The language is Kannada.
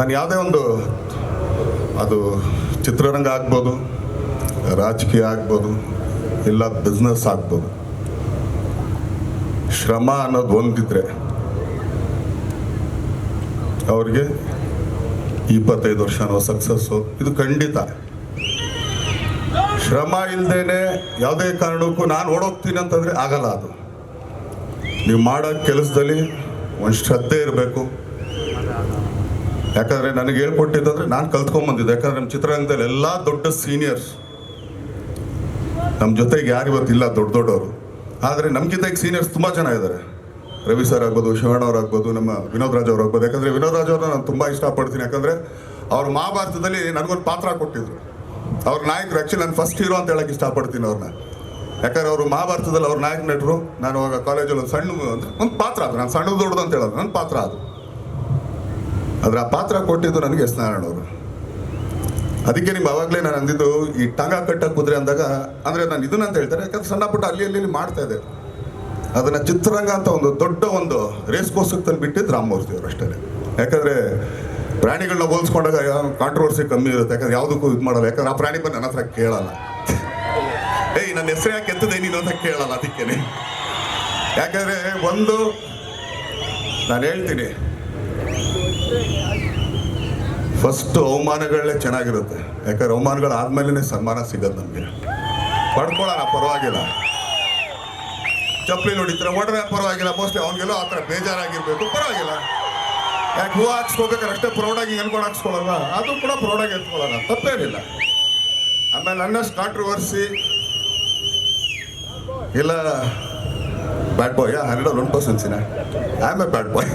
ನಾನು ಯಾವುದೇ ಒಂದು, ಅದು ಚಿತ್ರರಂಗ ಆಗ್ಬೋದು, ರಾಜಕೀಯ ಆಗ್ಬೋದು, ಇಲ್ಲ ಬಿಸ್ನೆಸ್ ಆಗ್ಬೋದು. ಶ್ರಮ ಅನ್ನೋದು ಒಂದಿದ್ರೆ ಅವ್ರಿಗೆ ಇಪ್ಪತ್ತೈದು ವರ್ಷನೋ ಸಕ್ಸಸ್ಸು ಇದು ಖಂಡಿತ. ಶ್ರಮ ಇಲ್ದೇನೆ ಯಾವುದೇ ಕಾರಣಕ್ಕೂ ನಾನು ಓಡೋಗ್ತೀನಿ ಅಂತಂದರೆ ಆಗಲ್ಲ ಅದು. ನೀವು ಮಾಡೋ ಕೆಲಸದಲ್ಲಿ ಒಂದು ಶ್ರದ್ಧೆ ಇರಬೇಕು. ಯಾಕಂದರೆ ನನಗೆ ಹೇಳ್ಕೊಟ್ಟಿದ್ದಂದ್ರೆ ನಾನು ಕಲ್ತ್ಕೊಂಬಂದಿದ್ದೆ ಯಾಕಂದ್ರೆ ನಮ್ಮ ಚಿತ್ರರಂಗದಲ್ಲಿ ಎಲ್ಲ ದೊಡ್ಡ ಸೀನಿಯರ್ಸ್ ನಮ್ಮ ಜೊತೆಗೆ ಯಾರು ಇವತ್ತಿಲ್ಲ ದೊಡ್ಡ ದೊಡ್ಡವರು. ಆದರೆ ನಮ್ಗಿಂತ ಈಗ ಸೀನಿಯರ್ಸ್ ತುಂಬ ಜನ ಇದ್ದಾರೆ. ರವಿ ಸರ್ ಆಗ್ಬೋದು, ಶಿವಣ್ಣ ಅವ್ರು ಆಗ್ಬೋದು, ನಮ್ಮ ವಿನೋದ್ ರಾಜ್ ಅವ್ರು ಆಗ್ಬೋದು. ಯಾಕಂದರೆ ವಿನೋದ್ ರಾಜ್ ಅವ್ರನ್ನ ನಾನು ತುಂಬ ಇಷ್ಟಪಡ್ತೀನಿ. ಯಾಕಂದರೆ ಅವ್ರ ಮಹಾಭಾರತದಲ್ಲಿ ನನಗೊಂದು ಪಾತ್ರ ಕೊಟ್ಟಿದ್ರು. ಅವ್ರ ನಾಯಕರು ಆ್ಯಕ್ಚುಲಿ ನಾನು ಫಸ್ಟ್ ಹೀರೋ ಅಂತ ಹೇಳಕ್ಕೆ ಇಷ್ಟಪಡ್ತೀನಿ ಅವ್ರನ್ನ ಯಾಕಂದ್ರೆ ಅವರು ಮಹಾಭಾರತದಲ್ಲಿ ಅವ್ರ ನಾಯಕ ನಟರು. ನಾನು ಅವಾಗ ಕಾಲೇಜಲ್ಲಿ ಒಂದು ಸಣ್ಣ, ಒಂದು ಪಾತ್ರ ಅದು. ನಾನು ಸಣ್ಣ ದೊಡ್ಡದು ಅಂತ ಹೇಳೋದು. ನನ್ನ ಪಾತ್ರ ಅದು. ಆದ್ರೆ ಆ ಪಾತ್ರ ಕೊಟ್ಟಿದ್ದು ನನಗೆ ಎಸ್ ನಾರಾಯಣ ಅವರು ಅದಕ್ಕೆ ನಿಮ್ಗೆ ಅವಾಗಲೇ ನಾನು ಅಂದಿದ್ದು, ಈ ಟಂಗ ಕಟ್ಟ ಕುದುರೆ ಅಂದಾಗ, ಅಂದರೆ ನಾನು ಇದನ್ನ ಅಂತ ಹೇಳ್ತಾರೆ, ಯಾಕಂದ್ರೆ ಸಣ್ಣ ಪುಟ್ಟ ಅಲ್ಲಿ ಅಲ್ಲಿ ಮಾಡ್ತಾ ಇದೆ ಅದನ್ನ ಚಿತ್ರರಂಗ ಅಂತ ಒಂದು ದೊಡ್ಡ ಒಂದು ರೇಸ್ ತಂದು ಬಿಟ್ಟಿದ್ದು ರಾಮಮೂರ್ತಿ ಅವರು ಅಷ್ಟೇ. ಯಾಕಂದ್ರೆ ಪ್ರಾಣಿಗಳನ್ನ ಹೋಲಿಸ್ಕೊಂಡಾಗ ಕಾಂಟ್ರವರ್ಸಿ ಕಮ್ಮಿ ಇರುತ್ತೆ, ಯಾಕಂದ್ರೆ ಯಾವುದಕ್ಕೂ ಇದು ಮಾಡಲ್ಲ. ಯಾಕಂದ್ರೆ ಆ ಪ್ರಾಣಿ ಬಂದು ನನ್ನ ಹತ್ರ ಕೇಳಲ್ಲ. ಏಯ್, ನನ್ನ ಹೆಸರು ಯಾಕೆ ಎತ್ತದೆ ನೀನು ಅಂತ ಕೇಳಲ್ಲ ಅದಕ್ಕೇನೆ ಯಾಕಂದ್ರೆ ಒಂದು, ನಾನು ಹೇಳ್ತೀನಿ ಫಸ್ಟ್ ಅವಮಾನಗಳೇ ಚೆನ್ನಾಗಿರುತ್ತೆ. ಯಾಕಂದ್ರೆ ಅವಮಾನಗಳು ಆದ್ಮೇಲೆ ಸನ್ಮಾನ ಸಿಗೋದು ನಮಗೆ. ಪಡ್ಕೊಳ್ಳೋಣ, ಪರವಾಗಿಲ್ಲ. ಚಪ್ಪಲಿ ನೋಡಿದ್ರೆ ಒಡ್ರೆ ಪರವಾಗಿಲ್ಲ. ಮೋಸ್ಟ್ಲಿ ಅವನಿಗೆಲ್ಲೋ ಆ ಥರ ಬೇಜಾರಾಗಿರ್ಬೇಕು. ಪರವಾಗಿಲ್ಲ. ಯಾಕೆ ಹೂವು ಹಾಕ್ಸ್ಕೋಬೇಕಾದ್ರೆ ಅಷ್ಟೇ ಪ್ರೌಡಾಗಿ ಅನ್ಕೊಂಡು ಹಾಕ್ಸ್ಕೊಳ್ಳಲ್ವ? ಅದು ಕೂಡ ಪ್ರೌಡಾಗಿ ಎತ್ಕೊಳ್ಳೋಣ. ತಪ್ಪೇನಿಲ್ಲ. ಆಮೇಲೆ ನನ್ನಷ್ಟು ಕಾಂಟ್ರವರ್ಸಿ ಇಲ್ಲ bad boy hundred one ಪರ್ಸೆನ್ಸಿನ? I am a bad boy